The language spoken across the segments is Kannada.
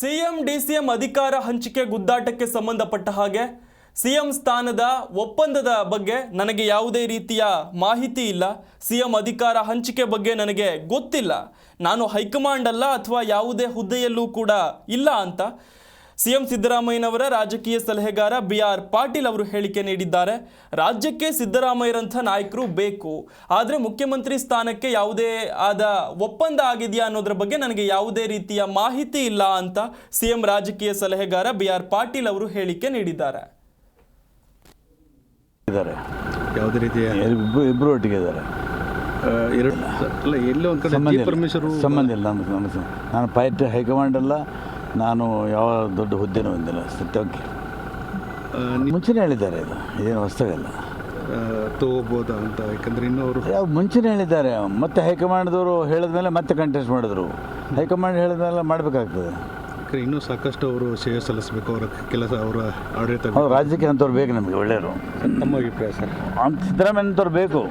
ಸಿಎಂ ಡಿಸಿಎಂ ಅಧಿಕಾರ ಹಂಚಿಕೆ ಗುದ್ದಾಟಕ್ಕೆ ಸಂಬಂಧಪಟ್ಟ ಹಾಗೆ ಸಿಎಂ ಸ್ಥಾನದ ಒಪ್ಪಂದದ ಬಗ್ಗೆ ನನಗೆ ಯಾವುದೇ ರೀತಿಯ ಮಾಹಿತಿ ಇಲ್ಲ. ಸಿಎಂ ಅಧಿಕಾರ ಹಂಚಿಕೆ ಬಗ್ಗೆ ನನಗೆ ಗೊತ್ತಿಲ್ಲ. ನಾನು ಹೈಕಮಾಂಡ್ ಅಲ್ಲ ಅಥವಾ ಯಾವುದೇ ಹುದ್ದೆಯಲ್ಲೂ ಕೂಡ ಇಲ್ಲ ಅಂತ. ಸಿಎಂ ಸಿದ್ದರಾಮಯ್ಯನವರ ರಾಜಕೀಯ ಸಲಹೆಗಾರ ಬಿ ಆರ್ ಪಾಟೀಲ್ ಅವರು ಹೇಳಿಕೆ ನೀಡಿದ್ದಾರೆ. ರಾಜ್ಯಕ್ಕೆ ಸಿದ್ದರಾಮಯ್ಯರಂಥ ನಾಯಕರು ಬೇಕು. ಆದರೆ ಮುಖ್ಯಮಂತ್ರಿ ಸ್ಥಾನಕ್ಕೆ ಯಾವುದೇ ಆದ ಒಪ್ಪಂದ ಆಗಿದೆಯಾ ಅನ್ನೋದ್ರ ಬಗ್ಗೆ ನನಗೆ ಯಾವುದೇ ರೀತಿಯ ಮಾಹಿತಿ ಇಲ್ಲ ಅಂತ ಸಿಎಂ ರಾಜಕೀಯ ಸಲಹೆಗಾರ ಬಿ ಆರ್ ಪಾಟೀಲ್ ಅವರು ಹೇಳಿಕೆ ನೀಡಿದ್ದಾರೆ. ಇದ್ದಾರೆ. ಯಾವುದೇ ರೀತಿಯ ಇಬ್ರು ಇಬ್ರು ಒಟ್ಟಿಗೆ ಇದ್ದಾರೆ. ಎರಡು ಅಲ್ಲ ಎಲ್ಲೋ ಒಂದು ಕಡೆ ಸಂಬಂಧ ಇಲ್ಲ. ಸಂಬಂಧ ಇಲ್ಲ. ನಾನು ಪೈಟ್ ಹೈಕಮಾಂಡ್ ಅಲ್ಲ ನಾನು ಯಾವ ದೊಡ್ಡ ಹುದ್ದೆನೂ ಹೊಂದಿಲ್ಲ ಸತ್ಯಕ್ಕೆ ಮುಂಚೆನೇ ಹೇಳಿದ್ದಾರೆ ಇದು ಇದೇನು ಹೊಸದಾಗಲ್ಲ. ಆ, ತಗೋಬೋದಾ ಅಂತ ಯಾಕಂದ್ರೆ ಇನ್ನೂ ಅವರು ಯಾವ ಮುಂಚೆನೇ ಹೇಳಿದ್ದಾರೆ ಮತ್ತೆ ಹೈಕಮಾಂಡ್ದವರು ಹೇಳಿದ ಮೇಲೆ ಮತ್ತೆ ಕಂಟೆಸ್ಟ್ ಮಾಡಿದ್ರು. ಹೈಕಮಾಂಡ್ ಹೇಳಿದ ಮೇಲೆ ಮಾಡಬೇಕಾಗ್ತದೆ. ಯಾಕಂದ್ರೆ ಇನ್ನೂ ಸಾಕಷ್ಟು ಅವರು ಸೇವೆ ಸಲ್ಲಿಸಬೇಕು ಅವರ ಕೆಲಸ ಅವರ ಆಡಳಿತ ರಾಜ್ಯಕ್ಕೆ ಅಂತವ್ರು ಬೇಕು ನಮಗೆ ಒಳ್ಳೆಯವರು. ನಮ್ಮ ಅಭಿಪ್ರಾಯ ಸರ್. ಅಂತ ಸಿದ್ದರಾಮಯ್ಯಂಥವ್ರು ಬೇಕು.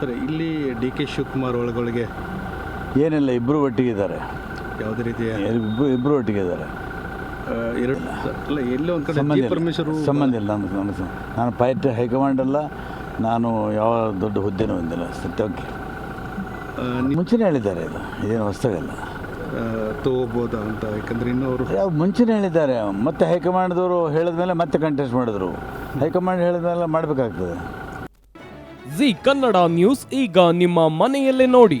ಸರ್. ಇಲ್ಲಿ ಡಿ ಕೆ ಶಿವಕುಮಾರ್ ಒಳಗೊಳಗೆ ಏನಿಲ್ಲ ಇಬ್ಬರು ಒಟ್ಟಿಗೆ ಇದ್ದಾರೆ. ಯಾವುದೇ ರೀತಿಯ ಇಬ್ರು ಇಬ್ಬರು ಒಟ್ಟಿಗೆ ಇದ್ದಾರೆ. ಎರಡು ಅಲ್ಲ ಎಲ್ಲೋ ಒಂದು ಕಡೆ ಸಂಬಂಧ ಜಿ ಇಲ್ಲ. ಪರಮೇಶ್ವರು ಸಂಬಂಧ ಇಲ್ಲ ನಾನು ಸಂಬಂಧ. ನಾನು ಪಾರ್ಟಿ ಹೈಕಮಾಂಡ್ ಅಲ್ಲ ನಾನು ಯಾವ ದೊಡ್ಡ ಹುದ್ದೆನೂ ಹೊಂದಿಲ್ಲ ಸತ್ಯಕ್ಕೆ ಆ, ಮುಂಚೆನೇ ಹೇಳಿದ್ದಾರೆ ಇದು ಇದೇನು ಹೊಸದಾಗಲ್ಲ. ಆ, ತಗೋಬೋದಾ ಅಂತ ಯಾಕಂದ್ರೆ ಇನ್ನೂ ಅವರು ಯಾವ ಮುಂಚೆನೇ ಹೇಳಿದ್ದಾರೆ ಮತ್ತೆ ಹೈಕಮಾಂಡ್ದವರು ಹೇಳಿದ ಮೇಲೆ ಮತ್ತೆ ಕಂಟೆಸ್ಟ್ ಮಾಡಿದ್ರು. ಹೈಕಮಾಂಡ್ ಹೇಳಿದ್ಮೇಲೆ ಮಾಡಬೇಕಾಗ್ತದೆ. ಜಿ ಕನ್ನಡ ನ್ಯೂಸ್ ಈಗ ನಿಮ್ಮ ಮನೆಯಲ್ಲೇ ನೋಡಿ.